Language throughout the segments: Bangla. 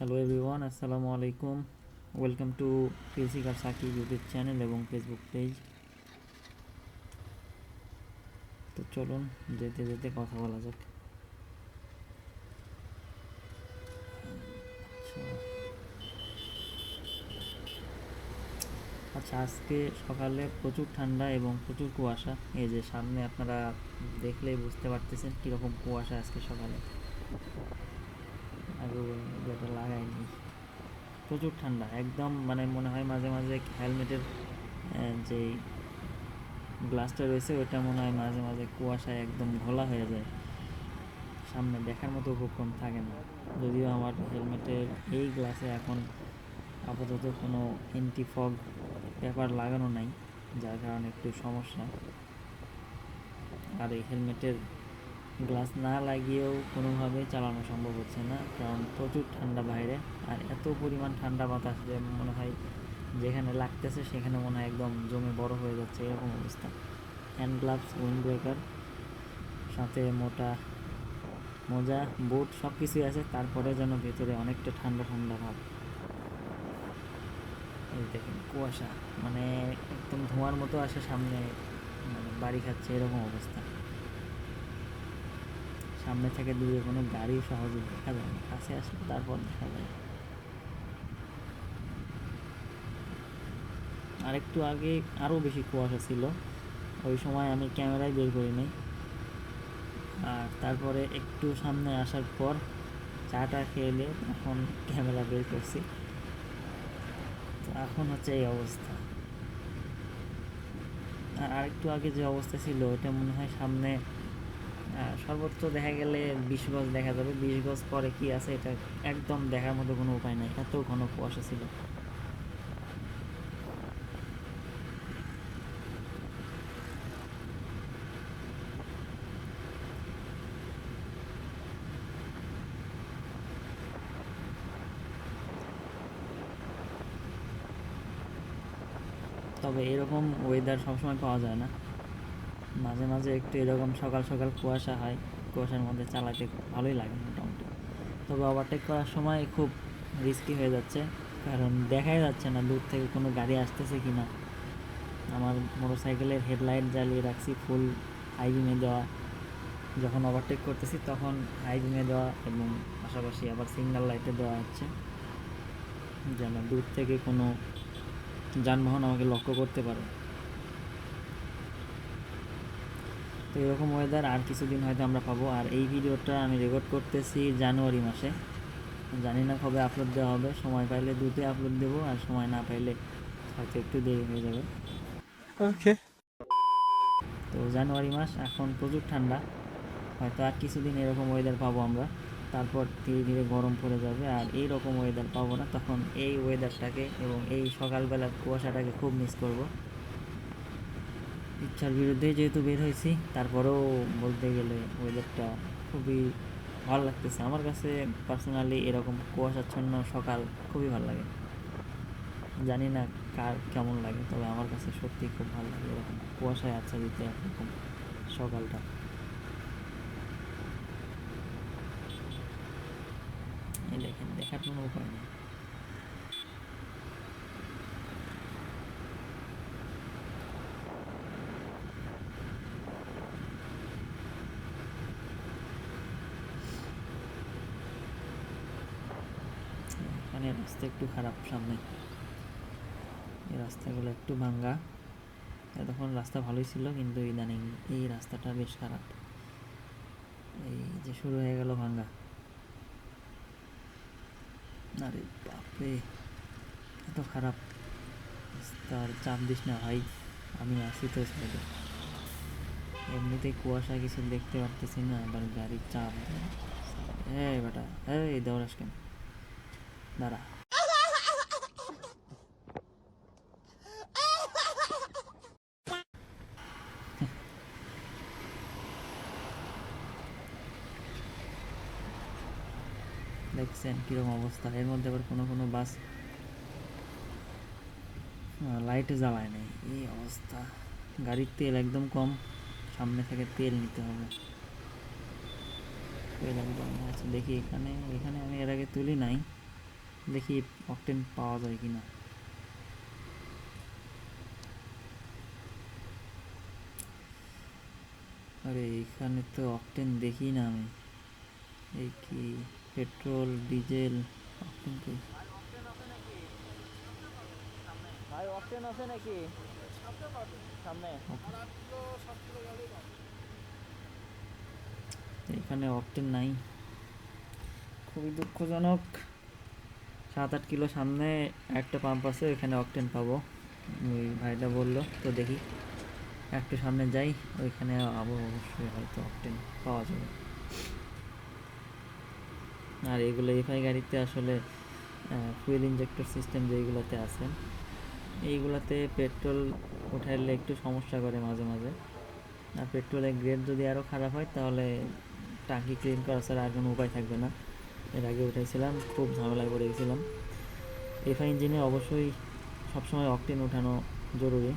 হ্যালো এভরিওয়ান আসসালামু আলাইকুম ওয়েলকাম টু কার সাকি ইউটিউব চ্যানেল এবং ফেসবুক পেজ তো চলুন, যেতে যেতে কথা বলা যাক। আচ্ছা। আচ্ছা আজকে সকালে প্রচুর ঠান্ডা এবং প্রচুর কুয়াশা। এই যে সামনে আপনারা দেখলেই বুঝতে পারতেছেন কীরকম কুয়াশা আজকে সকালে। আগে যেটা লাগাইনি প্রচুর ঠান্ডা, একদম মানে মনে হয় মাঝে মাঝে হেলমেটের যেই গ্লাসটা রয়েছে ওটা মনে হয় মাঝে মাঝে কুয়াশায় একদম ঘোলা হয়ে যায়। সামনে দেখার মতো উপক্রম থাকে না। যদিও আমার হেলমেটের এই গ্লাসে এখন আপাতত কোনো এন্টি ফগ পেপার লাগানো নাই, যার কারণে একটু সমস্যা। আর এই হেলমেটের গ্লাস না লাগিয়েও কোনোভাবেই চালানো সম্ভব হচ্ছে না, কারণ প্রচুর ঠান্ডা বাইরে। আর এত পরিমাণ ঠান্ডা বাতাস যে মনে হয় যেখানে লাগতেছে সেখানে মনে হয় একদম জমে বড় হয়ে যাচ্ছে, এরকম অবস্থা। হ্যান্ড গ্লাভস উইন্ড ব্রেকার সাথে মোটা মোজা বুট সব কিছুই আছে তারপরে যেন ভেতরে অনেকটা ঠান্ডা ঠান্ডা ভাব। এই দেখেন, কুয়াশা মানে একদম ধোঁয়ার মতো আসে সামনে মানে বাড়ি খাচ্ছে, এরকম অবস্থা। সামনে থেকে দূরে কোনো গাড়ি সহজে দেখা যায় না। কাছে আসলে তারপর দেখা যায়। আর একটু আগে আরও বেশি কুয়াশা ছিল। ওই সময় আমি ক্যামেরায় বের করি নাই। আর তারপরে একটু সামনে আসার পর চাটা খেয়ে এখন ক্যামেরা বের করছি। তো এখন হচ্ছে এই অবস্থা। আর আরেকটু আগে যে অবস্থা ছিল ওটা মনে হয় সামনে সর্বোচ্চ দেখা গেলে বিশ গজ দেখা যাবে। বিশ গজ পরে কি আছে এটা একদম দেখার মতো কোনো উপায় নাই। এত ঘন কুয়াশা ছিল। তবে এরকম ওয়েদার সবসময় পাওয়া যায় না। মাঝে মাঝে একটু এরকম সকাল সকাল কুয়াশা হয়, কুয়াশার মধ্যে চালাতে ভালোই লাগে মোটামুটি। তবে ওভারটেক করার সময় খুব রিস্কি হয়ে যাচ্ছে, কারণ দেখাই যাচ্ছে না দূর থেকে কোনো গাড়ি আসতেছে কি না আমার মোটর সাইকেলের হেডলাইট জ্বালিয়ে রাখছি ফুল হাই দেওয়া। যখন ওভারটেক করতেছি তখন হাই দেওয়া এবং পাশাপাশি আবার সিঙ্গেল লাইটে দেওয়া হচ্ছে, যেন দূর থেকে কোনো যানবাহন আমাকে লক্ষ্য করতে পারে তো এরকম ওয়েদার আর কিছুদিন হয়তো আমরা পাবো। আর এই ভিডিওটা আমি রেকর্ড করতেছি জানুয়ারি মাসে। জানি না কবে আপলোড দেওয়া হবে সময় পাইলে দুটোই আপলোড দেবো আর সময় না পাইলে হয়তো একটু দেরি হয়ে যাবে। ওকে তো জানুয়ারি মাস এখন প্রচুর ঠান্ডা। হয়তো আর কিছুদিন এরকম ওয়েদার পাবো আমরা। তারপর ধীরে ধীরে গরম পড়ে যাবে আর এই রকম ওয়েদার পাবো না। তখন এই ওয়েদারটাকে এবং এই সকালবেলার কুয়াশাটাকে খুব মিস করব। ইচ্ছার বিরুদ্ধে যেহেতু বের হয়েছি, তারপরেও বলতে গেলে ওয়েদারটা খুবই ভালো লাগতেছে। আমার কাছে পার্সোনালি এরকম কুয়াশাচ্ছন্ন সকাল খুবই ভালো লাগে। জানি না কার কেমন লাগে, তবে আমার কাছে সত্যি খুব ভালো লাগে এরকম কুয়াশায় আচ্ছাদিত এরকম সকালটা। এই দেখেন, দেখার কোনো উপায় নেই। এখানে রাস্তা একটু খারাপ সামনে। এই রাস্তাগুলো একটু ভাঙ্গা। এতক্ষণ রাস্তা ভালোই ছিল, কিন্তু ইদানিং এই রাস্তাটা বেশ খারাপ। এই যে শুরু হয়ে গেল ভাঙ্গা। আরে বাপরে, এত খারাপ তার চাপ দিস না ভাই। আমি আসি তো সাইডে এমনিতেই কুয়াশা কিছু দেখতে পারতেছি না, আবার গাড়ির চাপ হ্যাঁ বেটা হ্যাঁ দৌড়াস কেন? দাঁড়া দেখছেন কীরকম অবস্থা। এর মধ্যে আবার কোনো কোনো বাস লাইটে জ্বালায় নেই। এই অবস্থা। গাড়ির তেল একদম কম। সামনে থেকে তেল নিতে হবে। তেল একদম দেখি এখানে এখানে আমি এর আগে তুলি নাই। দেখি অকটেন পাওয়া যায় কিনা। আরে এখানে তো অকটেন দেখি না আমি। এই কি পেট্রোল ডিজেল অকটেন কই ভাই অকটেন আছে নাকি? সামনে। এখানে অকটেন নাই। খুবই দুঃখজনক। সাত আট কিলো সামনে একটা পাম্প আছে, ওইখানে অকটেন পাবো। ওই ভাইটা বলল, তো দেখি। একটু সামনে যাই, ওইখানে আবো অবশ্যই হয়তো অকটেন পাওয়া যাবে। আর এগুলো এফআই গাড়িতে আসলে ফুয়েল ইঞ্জেক্টর সিস্টেম যেগুলোতে আছে, এইগুলাতে পেট্রোল উঠাইলে একটু সমস্যা করে মাঝে মাঝে। আর পেট্রোলের গ্রেড যদি আরও খারাপ হয়, তাহলে টাঙ্কি ক্লিন করা ছাড়া আর কোনো উপায় থাকবে না। এর আগে উঠাইছিলাম, খুব ঝামেলায় পড়ে গেছিলাম। এফআই ইঞ্জিনে অবশ্যই সবসময় অকটেন ওঠানো জরুরি।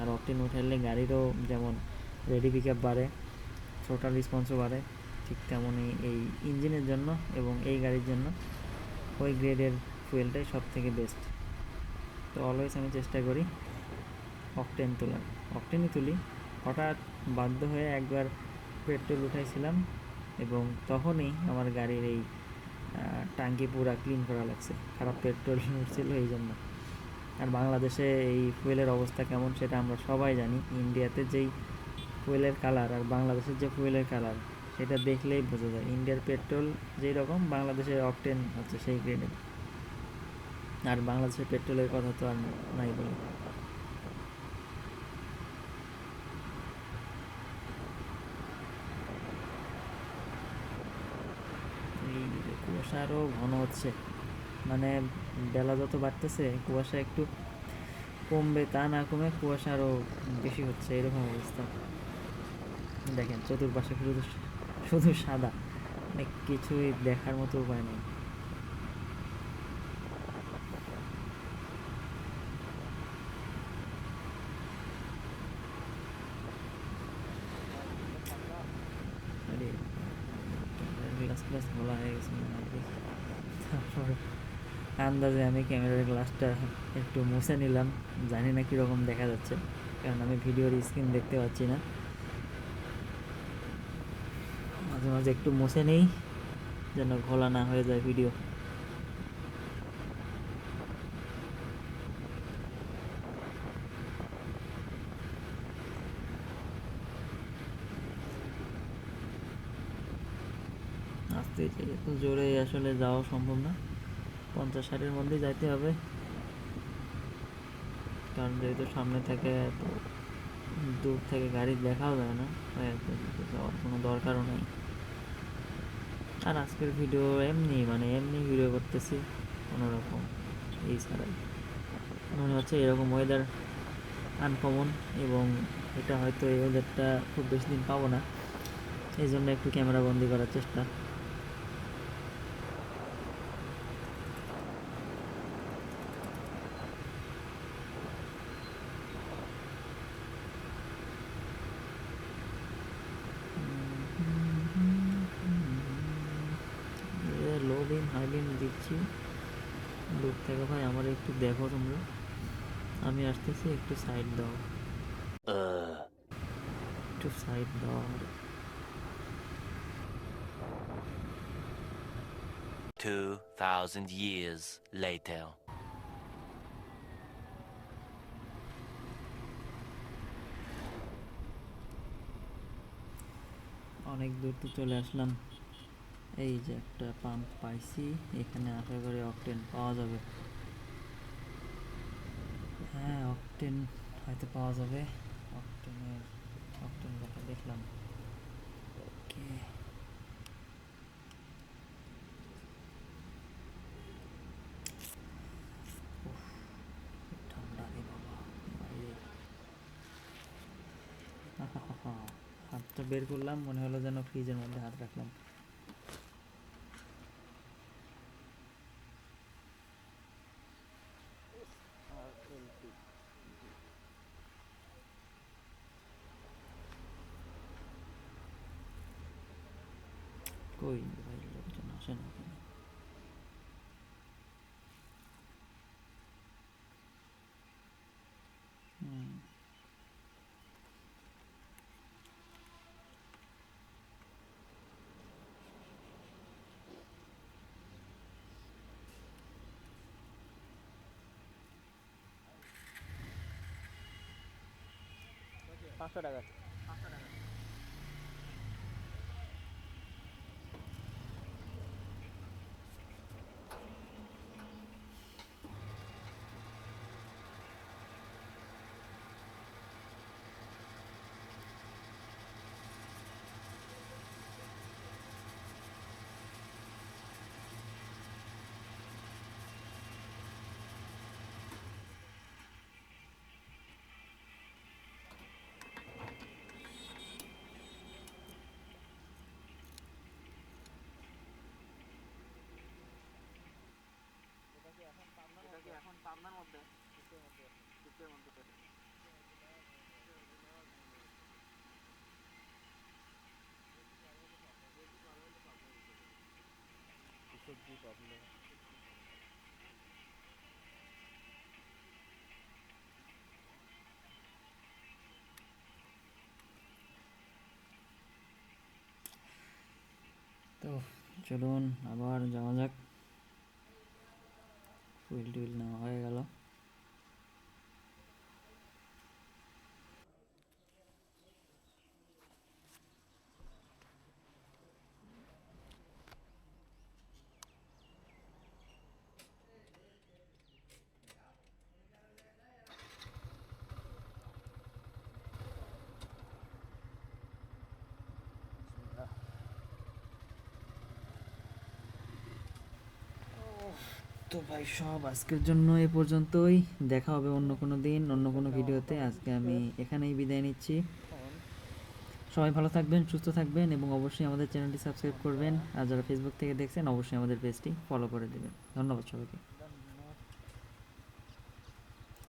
আর অকটেন উঠাইলে গাড়িরও যেমন রেডি পিক আপ বাড়ে টোটাল রেসপন্সও বাড়ে, ঠিক তেমনই এই ইঞ্জিনের জন্য এবং এই গাড়ির জন্য ওই গ্রেডের ফুয়েলটাই সব থেকে বেস্ট তো অলওয়েজ আমি চেষ্টা করি অকটেন তোলার। অকটেনই তুলি, হঠাৎ বাধ্য হয়ে একবার পেট্রোল উঠাইছিলাম এবং তখনই আমার গাড়ির এই টাঙ্কি পুরা ক্লিন করা লাগছে। খারাপ পেট্রোল উঠছিল এই জন্য আর বাংলাদেশে এই ফুয়েলের অবস্থা কেমন সেটা আমরা সবাই জানি। ইন্ডিয়াতে যেই ফুয়েলের কালার আর বাংলাদেশের যে ফুয়েলের কালার সেটা দেখলেই বোঝা যায়। ইন্ডিয়ার পেট্রোল যেই রকম, বাংলাদেশের অকটেন হচ্ছে সেই গ্রেডের আর বাংলাদেশের পেট্রোলের কথা তো আর নাই বলি এই যে কুয়াশা আরও ঘন হচ্ছে। মানে বেলা যত বাড়তেছে, কুয়াশা একটু কমবে, তা না কমে কুয়াশা আরও বেশি হচ্ছে, এরকম অবস্থা। দেখেন, চতুর্পাশে শুধু শুধু সাদা। মানে কিছুই দেখার মতো উপায় নেই আরে গ্লাস খোলা হয়ে গেছে তারপর আন্দাজে আমি ক্যামেরার গ্লাসটা একটু মুছে নিলাম। জানি না কীরকম দেখা যাচ্ছে, কারণ আমি ভিডিওর স্ক্রিন দেখতে পাচ্ছি না। মাঝে মাঝে একটু মুছে নেই, যেন ঘোলা না হয়ে যায় ভিডিও। এত জোরে আসলে যাওয়া সম্ভব না। পঞ্চাশ ষাটের মধ্যেই যাইতে হবে। কারণ যেহেতু সামনে থেকে তো দূর থেকে গাড়ি দেখাও যায় না যাওয়ার কোনো দরকারও নেই। আর আজকের ভিডিও এমনি মানে এমনি ভিডিও করতেছি, কোনোরকম এই ছাড়াই। মনে হচ্ছে এরকম ওয়েদার আনকমন এবং এটা হয়তো এই ওয়েদারটা খুব বেশি দিন পাবো না। এই জন্য একটু ক্যামেরা বন্দি করার চেষ্টা লো বিম হাই দিচ্ছি দূর থেকে ভাই আমার একটু দেখো তোমরা। আমি আসতেছি একটু সাইড দাও একটু সাইড দাও আমার 2,000 years later. অনেক দূর তো চলে আসলাম। এই যে একটা পাম্প পাইছি, এখানে আশা করি অকটেন পাওয়া যাবে। হ্যাঁ অকটেন হয়তো পাওয়া যাবে। অকটেনের অকটেন দেখা দেখলাম। ওকে। হাতটা বের করলাম, মনে হলো যেন ফ্রিজের মধ্যে হাত রাখলাম কই ভাই লোকজন আসে না কেন পাঁচশো টাকা পাঁচশো টাকা এটা কি এখন পাবনার মধ্যে এখন পাবনার মধ্যে শীতের মধ্যে শীতের মধ্যে তো চলুন আবার যাওয়া যাক। হুইল টুইল নেওয়া হয়ে গেল। তো ভাই, সব আজকের জন্য এ পর্যন্তই। দেখা হবে অন্য কোনো দিন, অন্য কোনো ভিডিওতে। আজকে আমি এখানেই বিদায় নিচ্ছি। সবাই ভালো থাকবেন, সুস্থ থাকবেন এবং অবশ্যই আমাদের চ্যানেলটি সাবস্ক্রাইব করবেন। আর যারা ফেসবুক থেকে দেখছেন, অবশ্যই আমাদের পেজটি ফলো করে দেবেন। ধন্যবাদ সবাইকে।